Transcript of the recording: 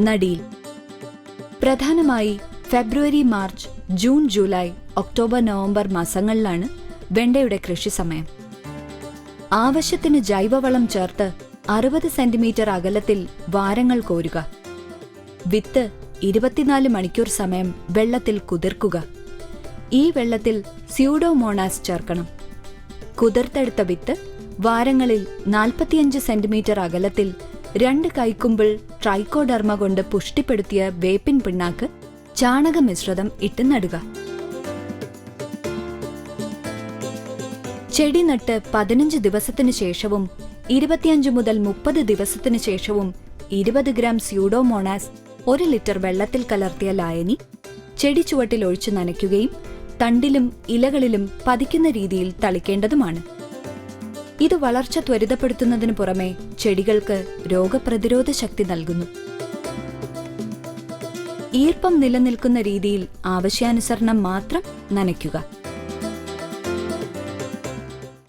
നടീൽ. പ്രധാനമായി February March June July October November മാസങ്ങളിലാണ് വെണ്ടയുടെ കൃഷി സമയം. ആവശ്യത്തിന് ജൈവവളം ചേർത്ത് അറുപത് സെന്റിമീറ്റർ അകലത്തിൽ വാരങ്ങൾ കോരുക. വിത്ത് ഇരുപത്തിനാല് മണിക്കൂർ സമയം വെള്ളത്തിൽ കുതിർക്കുക. ഈ വെള്ളത്തിൽ സ്യൂഡോമോണാസ് ചേർക്കണം. കുതിർത്തെടുത്ത വിത്ത് വാരങ്ങളിൽ നാൽപ്പത്തിയഞ്ച് സെന്റിമീറ്റർ അകലത്തിൽ രണ്ട് കൈക്കുമ്പിൾ ട്രൈക്കോഡർമ കൊണ്ട് പുഷ്ടിപ്പെടുത്തിയ വേപ്പിൻ പിണ്ണാക്ക് ചാണക മിശ്രിതം ഇട്ട് നടുക. ചെടി നട്ട് പതിനഞ്ച് ദിവസത്തിനു ശേഷവും ഇരുപത്തിയഞ്ച് മുതൽ മുപ്പത് ദിവസത്തിനു ശേഷവും ഇരുപത് ഗ്രാം സ്യൂഡോമോണാസ് ഒരു ലിറ്റർ വെള്ളത്തിൽ കലർത്തിയ ലായനി ചെടി ചുവട്ടിൽ ഒഴിച്ചു നനയ്ക്കുകയും തണ്ടിലും ഇലകളിലും പതിക്കുന്ന രീതിയിൽ തളിക്കേണ്ടതുമാണ്. ഇത് വളർച്ച ത്വരിതപ്പെടുത്തുന്നതിനു പുറമെ ചെടികൾക്ക് രോഗപ്രതിരോധ ശക്തി നൽകുന്നു. ഈർപ്പം നിലനിൽക്കുന്ന രീതിയിൽ ആവശ്യാനുസരണം മാത്രം നനയ്ക്കുക.